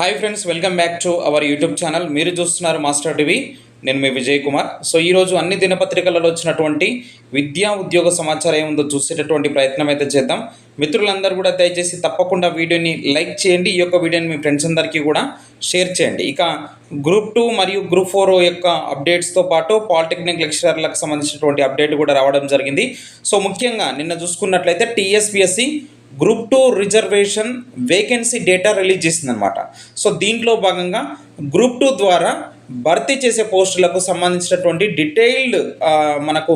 Hi friends welcome back to our YouTube channel మీరు చూస్తున్నారు master TV నేను మీ Vijay Kumar so ఈరోజు అన్ని దినపత్రికలలో వచ్చినటువంటి విద్యా ఉద్యోగ సమాచారం ఏముందో చూసేటటువంటి ప్రయత్నం అయితే చేద్దాం. మిత్రులందరూ కూడా దయచేసి తప్పకుండా వీడియోని లైక్ చేయండి. ఈ యొక్క వీడియోని మీ ఫ్రెండ్స్ అందరికీ కూడా షేర్ చేయండి. ఇక గ్రూప్ టూ మరియు గ్రూప్ ఫోర్ యొక్క అప్డేట్స్తో పాటు పాలిటెక్నిక్ లెక్చరర్లకు సంబంధించినటువంటి అప్డేట్ కూడా రావడం జరిగింది. సో ముఖ్యంగా నిన్న చూసుకున్నట్లయితే TSPSC group two reservation vacancy data release చేసిందనమాట సో దీంట్లో భాగంగా గ్రూప్ టూ ద్వారా భర్తీ చేసే పోస్టులకు సంబంధించినటువంటి డీటెయిల్డ్ మనకు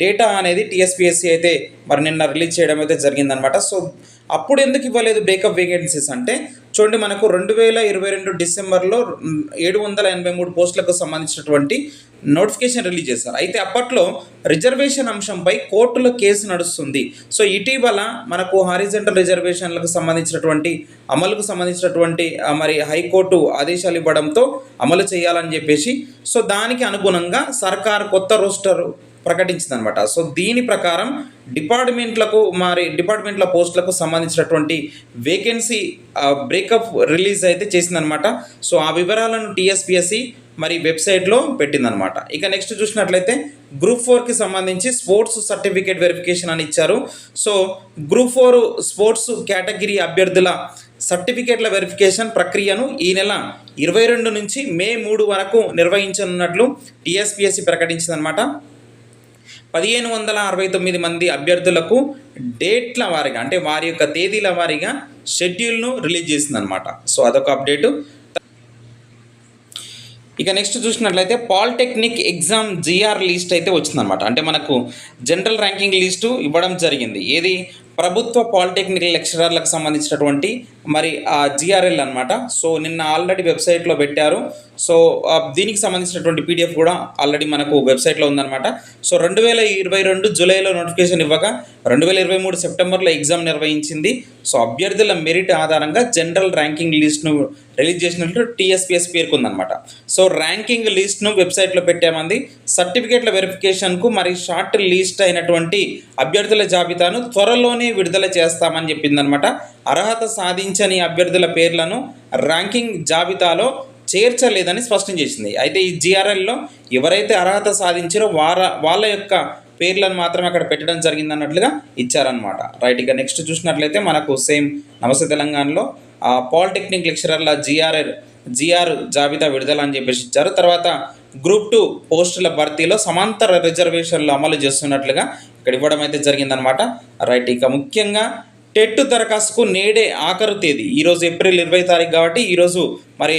డేటా అనేది టీఎస్పిఎస్సి అయితే మరి నిన్న రిలీజ్ చేయడం అయితే జరిగిందనమాట సో అప్పుడు ఎందుకు ఇవ్వలేదు బ్రేకప్ వేకెన్సీస్ అంటే చూడండి మనకు రెండు వేల ఇరవై రెండు డిసెంబర్లో ఏడు వందల ఎనభై మూడు పోస్టులకు సంబంధించినటువంటి నోటిఫికేషన్ రిలీజ్ చేశారు. అయితే అప్పట్లో రిజర్వేషన్ అంశంపై కోర్టులో కేసు నడుస్తుంది. సో ఇటీవల మనకు హారిజెంటల్ రిజర్వేషన్లకు సంబంధించినటువంటి అమలుకు సంబంధించినటువంటి మరి హైకోర్టు ఆదేశాలు ఇవ్వడంతో అమలు చేయాలని చెప్పేసి సో దానికి అనుగుణంగా సర్కార్ కొత్త రోస్టర్ ప్రకటించిందనమాట సో దీని ప్రకారం డిపార్ట్మెంట్లకు మరి డిపార్ట్మెంట్ల పోస్టులకు సంబంధించినటువంటి వేకెన్సీ బ్రేకప్ రిలీజ్ అయితే చేసిందనమాట సో ఆ వివరాలను టీఎస్పిఎస్సి మరి వెబ్సైట్లో పెట్టిందనమాట ఇక నెక్స్ట్ చూసినట్లయితే గ్రూప్ ఫోర్కి సంబంధించి స్పోర్ట్స్ సర్టిఫికేట్ వెరిఫికేషన్ అని ఇచ్చారు. So group four sports category అభ్యర్థుల సర్టిఫికేట్ల వెరిఫికేషన్ ప్రక్రియను ఈ నెల ఇరవై రెండు నుంచి మే మూడు వరకు నిర్వహించనున్నట్లు టీఎస్పిఎస్సి ప్రకటించిందనమాట పదిహేను వందల అరవై తొమ్మిది మంది అభ్యర్థులకు డేట్ల వారీగా అంటే వారి యొక్క తేదీల వారీగా షెడ్యూల్ను రిలీజ్ చేసిందనమాట సో అదొక అప్డేటు. ఇక నెక్స్ట్ చూసినట్లయితే పాలిటెక్నిక్ ఎగ్జామ్ జిఆర్ లిస్ట్ అయితే వచ్చిందనమాట అంటే మనకు జనరల్ ర్యాంకింగ్ లిస్టు ఇవ్వడం జరిగింది. ఏది? ప్రభుత్వ పాలిటెక్నిక్ లెక్చరర్లకు సంబంధించినటువంటి మరి ఆ జిఆర్ఎల్ అనమాట సో నిన్న ఆల్రెడీ వెబ్సైట్లో పెట్టారు. సో దీనికి సంబంధించినటువంటి పీడిఎఫ్ కూడా ఆల్రెడీ మనకు వెబ్సైట్లో ఉందన్నమాట. సో రెండు వేల ఇరవై రెండు జూలైలో నోటిఫికేషన్ ఇవ్వగా రెండు వేల ఇరవై మూడు సెప్టెంబర్లో ఎగ్జామ్ నిర్వహించింది. సో అభ్యర్థుల మెరిట్ ఆధారంగా జనరల్ ర్యాంకింగ్ లిస్ట్ను రిలీజ్ చేసినట్లు టీఎస్పీఎస్ పేర్కొందనమాట సో ర్యాంకింగ్ లిస్ట్ను వెబ్సైట్లో పెట్టామంది. సర్టిఫికేట్ల వెరిఫికేషన్కు మరి షార్ట్ లిస్ట్ అయినటువంటి అభ్యర్థుల జాబితాను త్వరలోనే విడుదల చేస్తామని చెప్పిందనమాట అర్హత సాధించని అభ్యర్థుల పేర్లను ర్యాంకింగ్ జాబితాలో చేర్చలేదని స్పష్టం చేసింది. అయితే ఈ జిఆర్ఎల్లో ఎవరైతే అర్హత సాధించారో వార వాళ్ళ యొక్క పేర్లను మాత్రమే అక్కడ పెట్టడం జరిగింది అన్నట్లుగా ఇచ్చారనమాట రైట్ ఇక నెక్స్ట్ చూసినట్లయితే మనకు సేమ్ నమస్తే తెలంగాణలో పాలిటెక్నిక్ లెక్చరర్ల జిఆర్ఎల్ జిఆర్ జాబితా విడుదల అని చెప్పేసి ఇచ్చారు. తర్వాత గ్రూప్ టూ పోస్టుల భర్తీలో సమాంతర రిజర్వేషన్లు అమలు చేస్తున్నట్లుగా ఇక్కడ ఇవ్వడం అయితే జరిగిందనమాట రైట్ ఇక ముఖ్యంగా టెట్ దరఖాస్తుకు నేడే ఆఖరు తేదీ. ఈరోజు ఏప్రిల్ ఇరవై తారీఖు కాబట్టి ఈరోజు మరి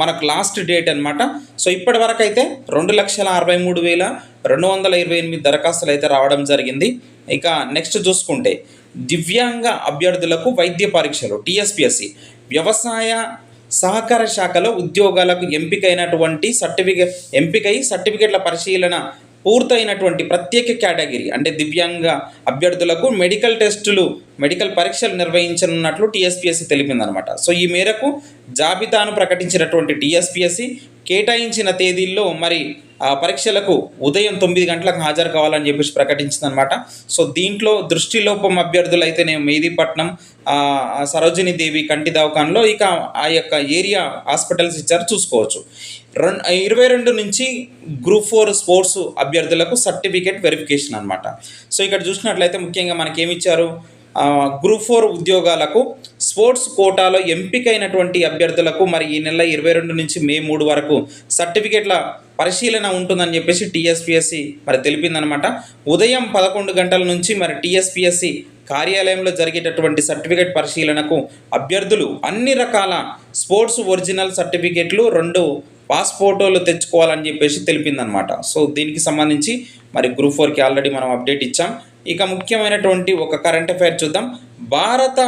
మనకు లాస్ట్ డేట్ అనమాట సో ఇప్పటి వరకు అయితే రెండు లక్షల అరవై మూడు వేల రెండు వందల ఇరవై ఎనిమిది దరఖాస్తులు అయితే రావడం జరిగింది. ఇక నెక్స్ట్ చూసుకుంటే దివ్యాంగ అభ్యర్థులకు వైద్య పరీక్షలు టీఎస్పిఎస్సి. వ్యవసాయ సహకార శాఖలో ఉద్యోగాలకు ఎంపికైనటువంటి సర్టిఫికేట్ ఎంపికై సర్టిఫికేట్ల పరిశీలన పూర్తయినటువంటి ప్రత్యేక కేటగిరీ అంటే దివ్యాంగ అభ్యర్థులకు మెడికల్ టెస్టులు మెడికల్ పరీక్షలు నిర్వహించనున్నట్లు టీఎస్పీఎస్సీ తెలిపిందనమాట. సో ఈ మేరకు జాబితాను ప్రకటించినటువంటి టీఎస్పీఎస్సీ కేటాయించిన తేదీల్లో మరి ఆ పరీక్షలకు ఉదయం తొమ్మిది గంటలకు హాజరు కావాలని చెప్పేసి ప్రకటించిందనమాట సో దీంట్లో దృష్టిలోపం అభ్యర్థులు అయితేనే మేదీపట్నం సరోజిని దేవి కంటి దవాఖాన్లో ఇక ఆ యొక్క ఏరియా హాస్పిటల్స్ ఇచ్చారు చూసుకోవచ్చు. రెండు ఇరవై రెండు నుంచి గ్రూప్ ఫోర్ స్పోర్ట్స్ అభ్యర్థులకు సర్టిఫికేట్ వెరిఫికేషన్ అనమాట సో ఇక్కడ చూసినట్లయితే ముఖ్యంగా మనకి ఏమి ఇచ్చారు గ్రూప్ ఫోర్ ఉద్యోగాలకు స్పోర్ట్స్ కోటాలో ఎంపికైనటువంటి అభ్యర్థులకు మరి ఈ నెల ఇరవై రెండు నుంచి మే మూడు వరకు సర్టిఫికేట్ల పరిశీలన ఉంటుందని చెప్పేసి టీఎస్పిఎస్సి మరి తెలిపిందనమాట. ఉదయం పదకొండు గంటల నుంచి మరి టీఎస్పిఎస్సి కార్యాలయంలో జరిగేటటువంటి సర్టిఫికేట్ పరిశీలనకు అభ్యర్థులు అన్ని రకాల స్పోర్ట్స్ ఒరిజినల్ సర్టిఫికేట్లు రెండు పాస్పోర్టోలు తెచ్చుకోవాలని చెప్పేసి తెలిపిందనమాట. సో దీనికి సంబంధించి మరి గ్రూప్ ఫోర్కి ఆల్రెడీ మనం అప్డేట్ ఇచ్చాం. ఇక ముఖ్యమైనటువంటి ఒక కరెంట్ అఫైర్ చూద్దాం. భారత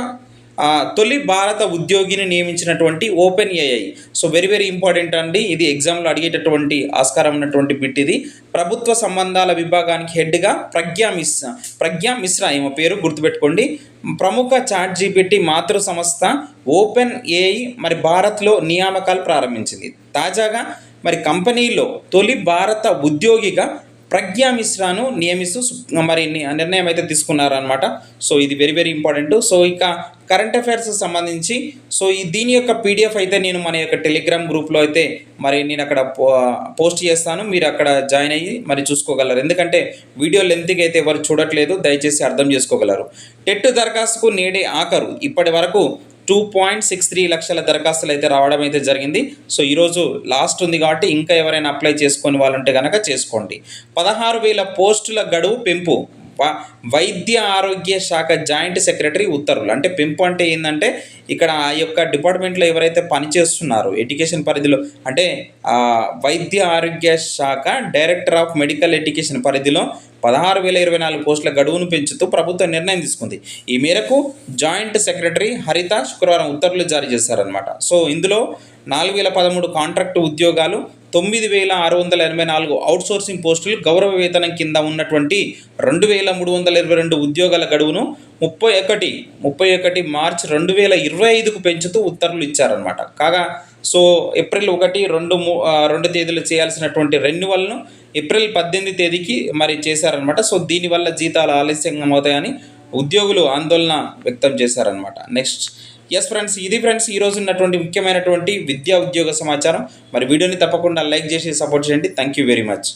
తొలి భారత ఉద్యోగిని నియమించినటువంటి open AI so very very important అండి. ఇది ఎగ్జామ్లో అడిగేటటువంటి ఆస్కారం ఉన్నటువంటి బిట్ ఇది. ప్రభుత్వ సంబంధాల విభాగానికి హెడ్గా ప్రజ్ఞా మిశ్రా. ప్రజ్ఞా మిశ్రా ఈమె పేరు గుర్తుపెట్టుకోండి. ప్రముఖ చాట్ జీపీటీ మాతృ సంస్థ ఓపెన్ ఏఐ మరి భారత్లో నియామకాలు ప్రారంభించింది. తాజాగా మరి కంపెనీలో తొలి భారత ఉద్యోగిగా ప్రజ్ఞా మిశ్రాను నియమిస్తూ మరి ని- నిర్ణయం అయితే తీసుకున్నారనమాట సో ఇది వెరీ వెరీ ఇంపార్టెంట్ సో ఇక కరెంట్ అఫైర్స్ సంబంధించి సో ఈ దీని యొక్క పీడిఎఫ్ అయితే నేను మన యొక్క టెలిగ్రామ్ గ్రూప్లో అయితే మరి నేను అక్కడ పో- పోస్ట్ చేస్తాను. మీరు అక్కడ జాయిన్ అయ్యి మరి చూసుకోగలరు. ఎందుకంటే వీడియో లెంత్కి అయితే ఎవరు చూడట్లేదు. దయచేసి అర్థం చేసుకోగలరు. టెట్ దరఖాస్తుకు నేడే ఆఖరు. ఇప్పటి వరకు టూ పాయింట్ సిక్స్ త్రీ లక్షల దరఖాస్తులు అయితే రావడం అయితే జరిగింది. సో ఈరోజు లాస్ట్ ఉంది కాబట్టి ఇంకా ఎవరైనా అప్లై చేసుకొని వాళ్ళుంటే కనుక చేసుకోండి. పదహారు వేల పోస్టుల గడువు పెంపు వైద్య ఆరోగ్య శాఖ జాయింట్ సెక్రటరీ ఉత్తర్వులు. అంటే పెంపు అంటే ఏంటంటే ఇక్కడ ఆ యొక్క డిపార్ట్మెంట్లో ఎవరైతే పనిచేస్తున్నారో ఎడ్యుకేషన్ పరిధిలో అంటే వైద్య ఆరోగ్య శాఖ డైరెక్టర్ ఆఫ్ మెడికల్ ఎడ్యుకేషన్ పరిధిలో పదహారు వేల ఇరవై నాలుగు పోస్టుల గడువును పెంచుతూ ప్రభుత్వం నిర్ణయం తీసుకుంది. ఈ మేరకు జాయింట్ సెక్రటరీ హరిత శుక్రవారం ఉత్తర్వులు జారీ చేశారనమాట సో ఇందులో నాలుగు వేల పదమూడు కాంట్రాక్ట్ ఉద్యోగాలు తొమ్మిది వేల ఆరు వందల ఎనభై నాలుగు అవుట్సోర్సింగ్ పోస్టులు గౌరవ వేతనం కింద ఉన్నటువంటి రెండు వేల మూడు వందల ఇరవై రెండు ఉద్యోగాల గడువును ముప్పై ఒకటి ముప్పై ఒకటి మార్చ్ రెండు వేల ఇరవై ఐదుకు పెంచుతూ ఉత్తర్వులు ఇచ్చారనమాట కాగా సో ఏప్రిల్ ఒకటి రెండు మూ రెండు తేదీలు చేయాల్సినటువంటి రెన్యువల్ను ఏప్రిల్ పద్దెనిమిది తేదీకి మరి చేశారనమాట సో దీనివల్ల జీతాలు ఆలస్యంగా అవుతాయని ఉద్యోగులు ఆందోళన వ్యక్తం చేశారనమాట నెక్స్ట్ ఎస్ ఫ్రెండ్స్ ఇది ఫ్రెండ్స్ ఈ రోజు ఉన్నటువంటి ముఖ్యమైనటువంటి విద్యా ఉద్యోగ సమాచారం. మరి వీడియోని తప్పకుండా లైక్ చేసి సపోర్ట్ చేయండి. Thank you very much